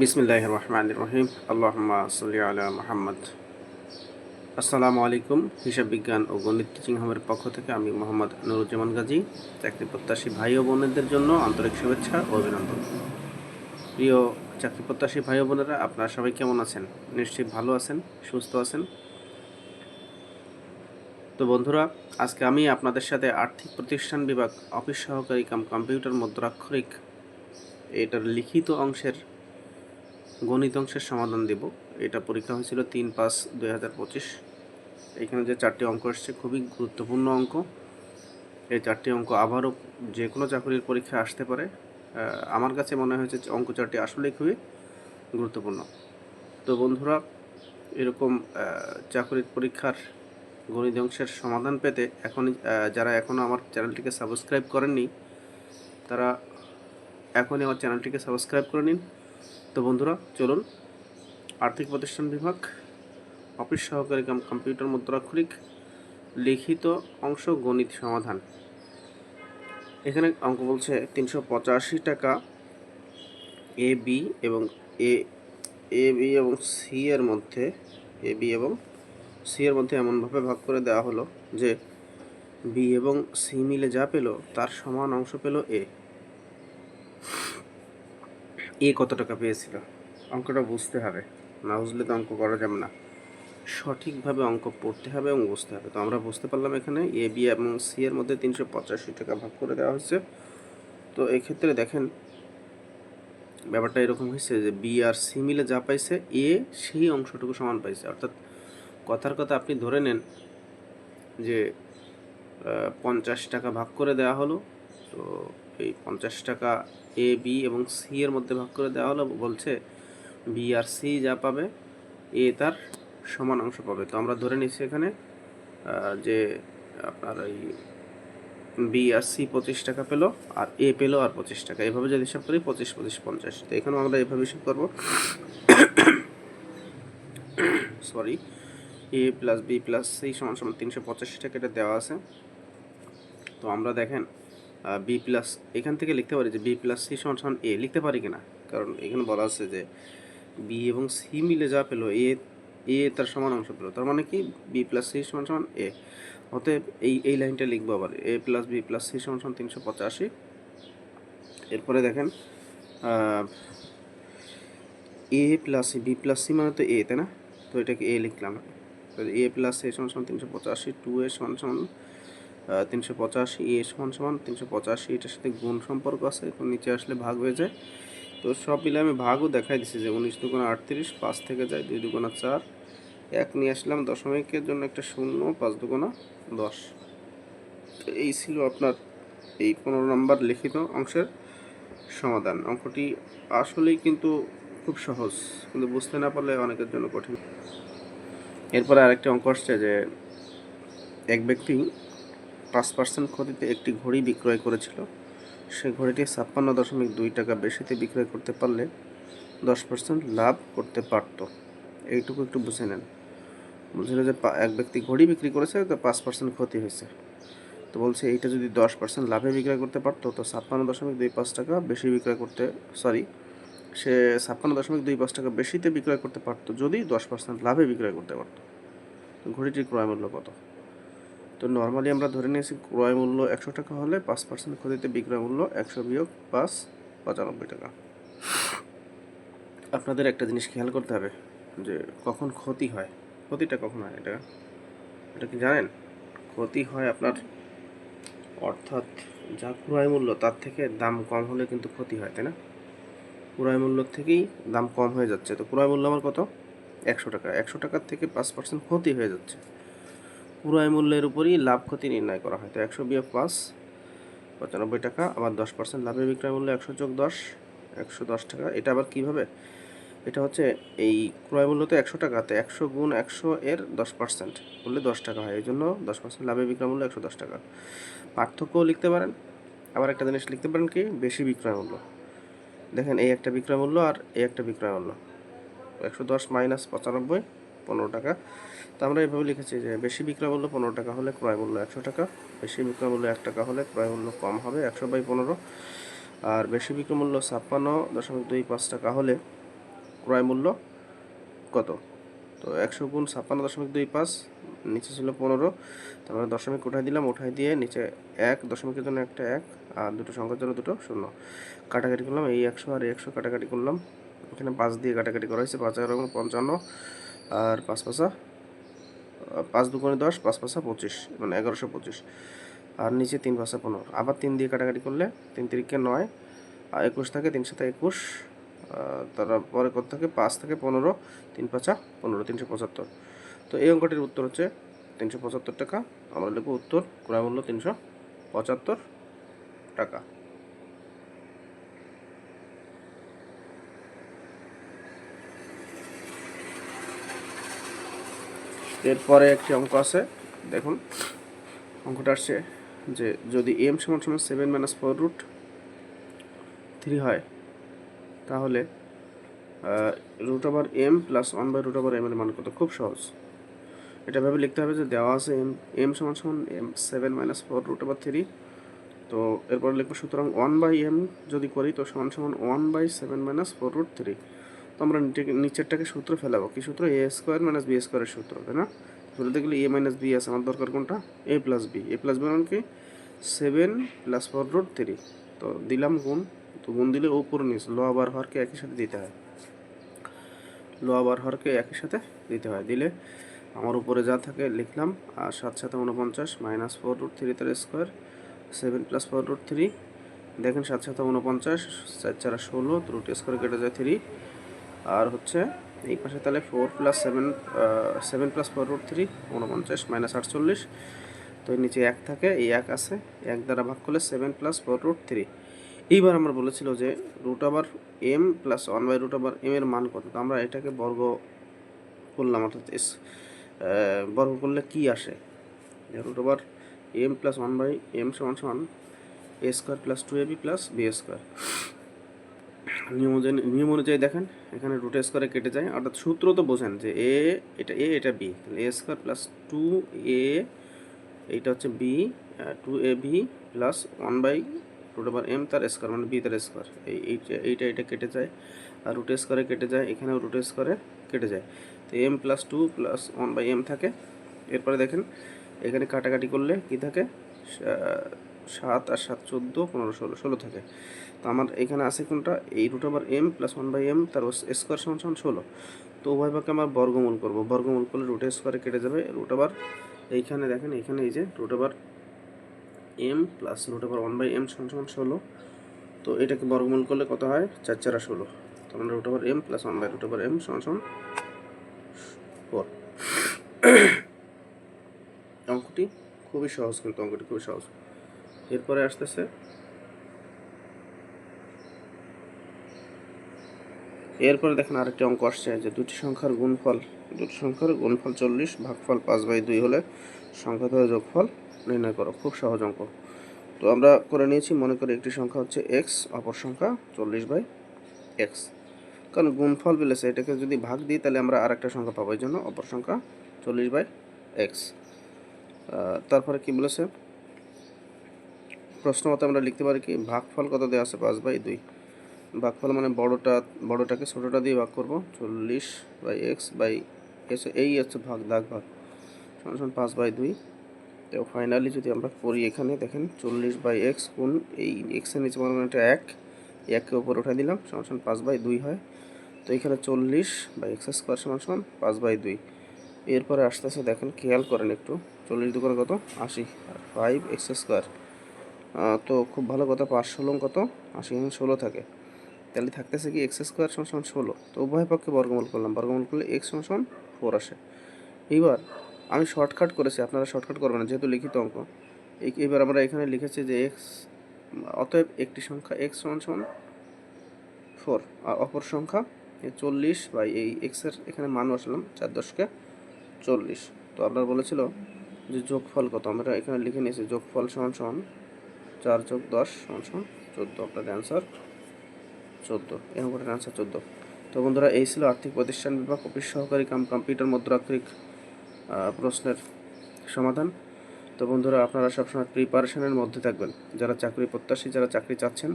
বিসমিল্লাহ রহমান রহিম আল্লাহমা সাল্লি আলা মোহাম্মদ। আসসালামু আলাইকুম, হিসাব বিজ্ঞান ও গণিত টিচিং হোমের পক্ষ থেকে আমি মোহাম্মদ নুরুজ্জামান গাজী, চাকরি প্রত্যাশী ভাই ও বোনদের জন্য আন্তরিক শুভেচ্ছা ও অভিনন্দন। প্রিয় চাকরি প্রত্যাশী ভাই ও বোনেরা, আপনারা সবাই কেমন আছেন? নিশ্চয়ই ভালো আছেন, সুস্থ আছেন? তো বন্ধুরা, আজকে আমি আপনাদের সাথে আর্থিক প্রতিষ্ঠান বিভাগ অফিস সহকারী কাম কম্পিউটার মুদ্রাক্ষরিক এটার লিখিত অংশের গণিত অংশের সমাধান দেব। এটা পরীক্ষা হয়েছিল তিন পাঁচ দুই হাজার পঁচিশ। এখানে যে চারটি অঙ্ক এসছে, খুবই গুরুত্বপূর্ণ অঙ্ক। এই চারটি অঙ্ক আবারও যে কোনো চাকরির পরীক্ষা আসতে পারে। আমার কাছে মনে হয়েছে অঙ্ক চারটি আসলেই খুবই গুরুত্বপূর্ণ। তো বন্ধুরা, এরকম চাকরির পরীক্ষার গণিত অংশের সমাধান পেতে এখন যারা এখনও আমার চ্যানেলটিকে সাবস্ক্রাইব করেননি, তারা এখনই আমার চ্যানেলটিকে সাবস্ক্রাইব করে নিন। তো বন্ধুরা, চলুন। আর্থিক প্রতিষ্ঠান বিভাগ, অফিস সহকারী কাম কম্পিউটার মুদ্রাক্ষরিক, লিখিত অংশ, গণিত সমাধান। এখানে অঙ্ক বলছে তিনশো পঁচাশি টাকা এ বি এবং এ এ বি এবং সি এর মধ্যে এ বি এবং সি এর মধ্যে এমনভাবে ভাগ করে দেওয়া হলো যে বি এবং সি মিলে যা পেল, তার সমান অংশ পেল এ এ কত টাকা পেয়েছিল? অঙ্কটা বুঝতে হবে। না বুঝলে তো অঙ্ক করা যাবে না। সঠিকভাবে অঙ্ক পড়তে হবে এবং বুঝতে হবে। তো আমরা বুঝতে পারলাম এখানে এ, বি এবং সি এর মধ্যে তিনশো পঁচাশি টাকা ভাগ করে দেওয়া হয়েছে। তো এক্ষেত্রে দেখেন, ব্যাপারটা এরকম হয়েছে যে বি আর সি মিলে যা পাইছে, এ সেই অংশটুকু সমান পাইছে। অর্থাৎ কথার কথা আপনি ধরে নেন যে পঞ্চাশ টাকা ভাগ করে দেওয়া হলো। তো এই পঞ্চাশ টাকা এ বি এবং সি এর মধ্যে ভাগ করে দেওয়া হলো, বলছে বি আর সি যা পাবে এ তার সমান অংশ পাবে। তো আমরা ধরে নিচ্ছি এখানে যে আপনার এই বি আর সি পঁচিশ টাকা পেল আর এ পেল আর পঁচিশ টাকা। এভাবে যদি হিসাব করি, পঁচিশ পঁচিশ, পঞ্চাশ। তো এখানেও আমরা এভাবে হিসাব করব। Sorry A plus B plus C সমান সমান তিনশো পঁচাশি টাকা এটা দেওয়া আছে। তো আমরা দেখেন বি প্লাস এখান থেকে লিখতে পারি যে বি প্লাস সি সমান সমান এ লিখতে পারি কিনা? কারণ এখানে বলা আছে যে বি এবং সি মিলে যা পেল এ এ তার সমান অংশ পেল, তার মানে কি? বি প্লাস সি সমান সমান এ অতএব এই এই লাইনটা লিখব আবার A plus B plus C সমান সমান তিনশো পঁচাশি। এরপরে দেখেন A plus C B plus C মানে তো এ তাই না? তো এটাকে এ লিখলাম। এ প্লাস এ সমান সমান তিনশো পঁচাশি টু এ সমান সমান তিনশো পঁচাশি এ সমান সমান তিনশো পঁচাশি, এটার সাথে গুণ সম্পর্ক আছে এখন নিচে আসলে ভাগ হয়ে যায়। তো সব মিলে আমি ভাগও দেখাই দিচ্ছি যে উনিশ দুগুণা আটত্রিশ, পাঁচ থেকে যায় দুই দুগুণা চার। এক নিয়ে আসলাম দশমিকের জন্য একটা শূন্য, পাঁচ দুগুণা দশ। তো এই ছিল আপনার এই পনেরো নম্বর লিখিত অংশের সমাধান। অঙ্কটি আসলেই কিন্তু খুব সহজ, কিন্তু বুঝতে না পারলে অনেকের জন্য কঠিন। এরপরে আরেকটি অঙ্ক আসছে যে এক ব্যক্তি পাঁচ পার্সেন্ট ক্ষতিতে একটি ঘড়ি বিক্রয় করেছিল। সে ঘড়িটি ছাপ্পান্ন দশমিক দুই টাকা বেশিতে বিক্রয় করতে পারলে দশ পার্সেন্ট লাভ করতে পারত। এইটুকু একটু বুঝে নেন। বলছিল যে এক ব্যক্তি ঘড়ি বিক্রি করেছে, তো পাঁচ পার্সেন্ট ক্ষতি হয়েছে। তো বলছে, এইটা যদি দশ পার্সেন্ট লাভে বিক্রয় করতে পারতো, তো ছাপ্পান্ন দশমিক দুই পাঁচ টাকা বেশি বিক্রয় করতে সরি সে ছাপ্পান্ন দশমিক দুই পাঁচ টাকা বেশিতে বিক্রয় করতে পারতো, যদি দশ পার্সেন্ট লাভে বিক্রয় করতে পারতো। ঘড়িটির ক্রয় মূল্য কত? তো নর্মালি আমরা ধরে নিয়েছি ক্রয় মূল্য একশো টাকা হলে পাঁচ পার্সেন্ট ক্ষতিতে বিক্রয় মূল্য একশো বিয়োগ পাঁচ পঁচানব্বই টাকা। আপনাদের একটা জিনিস খেয়াল করতে হবে যে কখন ক্ষতি হয়। ক্ষতিটা কখন হয় এটা? এটা কি জানেন? ক্ষতি হয় আপনার অর্থাৎ যা ক্রয় মূল্য তার থেকে দাম কম হলে কিন্তু ক্ষতি হয়, তাই না? ক্রয় মূল্য থেকেই দাম কম হয়ে যাচ্ছে। তো ক্রয় মূল্য আমার কত? একশো টাকা। একশো টাকার থেকে পাঁচ পার্সেন্ট ক্ষতি হয়ে যাচ্ছে। ক্রয় মূল্যের উপরই লাভ ক্ষতি নির্ণয় করা হয়। তো একশো বিয়োগ পাঁচ পঁচানব্বই টাকা, আবার দশ পার্সেন্ট লাভের বিক্রয় মূল্য একশো যোগ দশ, একশো দশ টাকা। এটা আবার কীভাবে? এটা হচ্ছে এই ক্রয় মূল্য তো একশো টাকা, তো একশো গুণ একশো এর দশ পার্সেন্ট করলে দশ টাকা হয়। এই জন্য দশ পার্সেন্ট লাভের বিক্রয় মূল্য একশো দশ টাকা। পার্থক্যও লিখতে পারেন। আবার একটা জিনিস লিখতে পারেন কি? বেশি বিক্রয় মূল্য। দেখেন, এই একটা বিক্রয় মূল্য আর এই একটা বিক্রয় মূল্য। একশো দশ মাইনাস পঁচানব্বই পনেরো টাকা। তো আমরা এভাবে লিখেছি যে বেশি বিক্রয় মূল্য পনেরো টাকা হলে ক্রয় মূল্য একশো টাকা, বেশি বিক্রয় মূল্য এক টাকা হলে ক্রয় মূল্য কম হবে একশো বাই পনেরো। আর বেশি বিক্রয় মূল্য ছাপ্পান্ন দশমিক দুই পাঁচ টাকা হলে ক্রয় মূল্য কত? তো একশো গুণ ছাপ্পান্ন দশমিক দুই পাঁচ, নিচে ছিল পনেরো। তারপরে দশমিক উঠাই দিলাম, উঠাই দিয়ে নিচে এক, দশমিকের জন্য একটা এক, আর দুটো সংখ্যার জন্য দুটো শূন্য। কাটাকাটি করলাম, এই একশো আর একশো কাটাকাটি করলাম। এখানে পাঁচ দিয়ে কাটাকাটি করা হয়েছে, পাঁচ হাজার এগারো পঞ্চান্ন। আর পাঁচ পাঁচা পাঁচ দুগুণে দশ, পাঁচ পাঁচা পঁচিশ মানে এগারোশো পঁচিশ। আর নিচে তিন পাঁচা পনেরো। আবার তিন দিয়ে কাটাকাটি করলে তিন তিরিকে নয়, আর একুশ থাকে তিন সাথে একুশ তারপরে কত থাকে? পাঁচ থেকে পনেরো, তিন পাঁচা পনেরো, তিনশো পঁচাত্তর। তো এই অঙ্কটির উত্তর হচ্ছে তিনশো পঁচাত্তর টাকা। আমরা লিখব উত্তর ক্রয় মূল্য তিনশো পঁচাত্তর টাকা। এরপরে একটি অঙ্ক আছে। দেখুন, অঙ্কটা আসছে যে যদি এম সমান সমান seven minus four root three হয়, তাহলে root over M plus one by root over M এর মান কত? খুব সহজ। এটা ভাবে লিখতে হবে যে দেওয়া আছে এম এম সমান সমান M seven minus four root over three তো এরপর লিখব, সুতরাং ওয়ান বাই এম যদি করি, তো সমান সমান one by seven minus four root three তো আমরা নিচে- নিচেরটাকে সূত্র ফেলাবো। কি সূত্র? এ স্কোয়ার মাইনাস বি স্কোয়ারের সূত্র, তাই না? বলতে গেলে এ মাইনাস বি আছে, আমার দরকার কোনটা? A plus B A plus B মানে কি? Seven plus four root three তো দিলাম গুণ। তো গুণ দিলে উপর নিচ লো আবার হরকে একই সাথে দিতে হয়। লো আবার হরকে একই সাথে দিতে হয়। দিলে আমার উপরে যা থাকে লিখলাম, আর সাত সাথে উনপঞ্চাশ মাইনাস ফোর রুট থ্রি তার square seven plus four root three দেখেন সাত সাথে উনপঞ্চাশ চার চার ষোলো রুট স্কোয়ার কেটে যায় থ্রি আর হচ্ছে এই পাশে তাহলে four plus seven seven plus four root three উনপঞ্চাশ মাইনাস আটচল্লিশ। তো নিচে এক থাকে, এই এক আছে, এক দ্বারা ভাগ করলে seven plus four root three এইবার আমরা বলেছিল যে রুট আবার M plus one by root আবার এম এর মান কত? তো আমরা এটাকে বর্গ করলাম, অর্থাৎ এস বর্গ করলে কি আসে? রুট আবার M plus one by M সমান সমান A square plus two A B plus B square নিয়ম অনুযায়ী নিয়ম অনুযায়ী দেখেন, এখানে রুট স্কোয়ারে কেটে যায়। অর্থাৎ সূত্র তো বোঝেন যে এ এটা এ এটা বি তাহলে A square plus two A এইটা হচ্ছে B two A B plus one by root over M তার স্কোয়ার মানে বি তার স্কোয়ার এই এইটা এইটা এটা কেটে যায়, আর রুট স্কোয়ারে কেটে যায়, এখানেও রুট স্কোয়ারে কেটে যায়। তো M plus two plus one by M থাকে। এরপরে দেখেন, এখানে কাটাকাটি করলে কি থাকে? সাত আর সাত চোদ্দ, পনেরো, ষোলো ষোলো থাকে। তো আমার এখানে আছে কোনটা? এই রুট আবার M plus one by M তার স্কোয়ার সমান সমান ষোলো। তো উভয় পক্ষে আমার বর্গমূল করব। বর্গমূল করলে রুট স্কোয়ারে কেটে যাবে। রুট আবার এইখানে দেখেন, এইখানে এই যে রুট আবার এম প্লাস রুট আবার ওয়ান বাই এম সমান সমান ষোলো। তো এটাকে বর্গমূল করলে কত হয়? চার, চারা ষোলো। তো আমরা রুট আবার M plus one by root আবার এম সমান সমান ফোর অঙ্কটি খুবই সহজ কিন্তু অঙ্কটি খুবই সহজ। এরপরে আসতেছে। এরপরে দেখেন আরেকটি অঙ্ক আসছে, যে দুটি সংখ্যার গুণফল, দুটি সংখ্যার গুণফল চল্লিশ ভাগফল পাঁচ বাই দুই হলে সংখ্যা ধরে যোগফল নির্ণয় করো। খুব সহজ অঙ্ক। তো আমরা করে নিয়েছি, মনে করি একটি সংখ্যা হচ্ছে এক্স অপর সংখ্যা চল্লিশ বাই এক্স কারণ গুণফল বলেছে, এটাকে যদি ভাগ দিই তাহলে আমরা আরেকটা সংখ্যা পাবো, এই জন্য অপর সংখ্যা চল্লিশ বাই এক্স তারপরে কি বলেছে? প্রশ্ন মতো আমরা লিখতে পারি কি, ভাগফল কত দেওয়া আছে? পাঁচ বাই দুই। ভাগফল মানে বড়টা, বড়টাকে ছোটোটা দিয়ে ভাগ করব। চল্লিশ বাই এক্স বাই এস এই হচ্ছে ভাগ, দাগ, ভাগ। সমান পাঁচ বাই দুই। তো ফাইনালি যদি আমরা করি এখানে, দেখেন চল্লিশ বাই এক্স কোন এই এক্সের নিচে মনে এটা এক। এককে উপর উঠে দিলাম, সমান সমান পাঁচ বাই দুই হয়। তো এখানে চল্লিশ বাই এক্স স্কোয়ার সমান সমান পাঁচ বাই দুই। এরপরে আসতেছে, দেখেন, খেয়াল করেন একটু। চল্লিশ দুকরে কত? আশি। ফাইভ এক্স স্কোয়ার তো খুব ভালো কথা, পাঁচ ষোলো কত? আশি ষোলো থাকে। তাহলে থাকতেছে কি এক্স স্কোয়ার সমান সমান ষোলো। তো উভয় পক্ষে বর্গমূল করলাম। বর্গমূল করলে এক্স সমান সমান ফোর আসে। এইবার আমি শর্টকাট করেছি। আপনারা শর্টকাট করবেন না, যেহেতু লিখিত অঙ্ক। এবার আমরা এখানে লিখেছি যে এক্স অতএব একটি সংখ্যা এক্স সমান সমান ফোর আর অপর সংখ্যা চল্লিশ বাই এই এক্সের এখানে মান বসালাম, চার দশকে। চল্লিশ। তো আপনার বলেছিল যে যোগফল কত? আমরা এখানে লিখে নিয়েছি যোগফল সমান সমান চার যোগ দশ সমান সমান চোদ্দ। আপনার অ্যান্সার চোদ্দ। এরকম করে অ্যান্সার চোদ্দ। তো বন্ধুরা, এই ছিল আর্থিক প্রতিষ্ঠান বিভাগ, অফিস সহকারী কাম, কম্পিউটার মুদ্রাক্ষরিক প্রশ্নের সমাধান। তো বন্ধুরা, আপনারা সবসময় প্রিপারেশনের মধ্যে থাকবেন। যারা চাকরি প্রত্যাশী, যারা চাকরি চাচ্ছেন,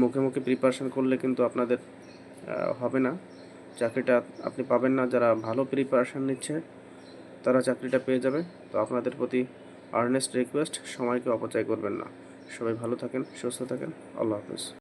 মুখে মুখে প্রিপারেশন করলে কিন্তু আপনাদের হবে না। চাকরিটা আপনি পাবেন না। যারা ভালো প্রিপারেশান নিচ্ছে তারা চাকরিটা পেয়ে যাবে। তো আপনাদের প্রতি আর্নেস্ট রিকোয়েস্ট সময়কে অপচয় করবেন না। সবাই ভালো থাকেন, সুস্থ থাকেন। আল্লাহ হাফেজ।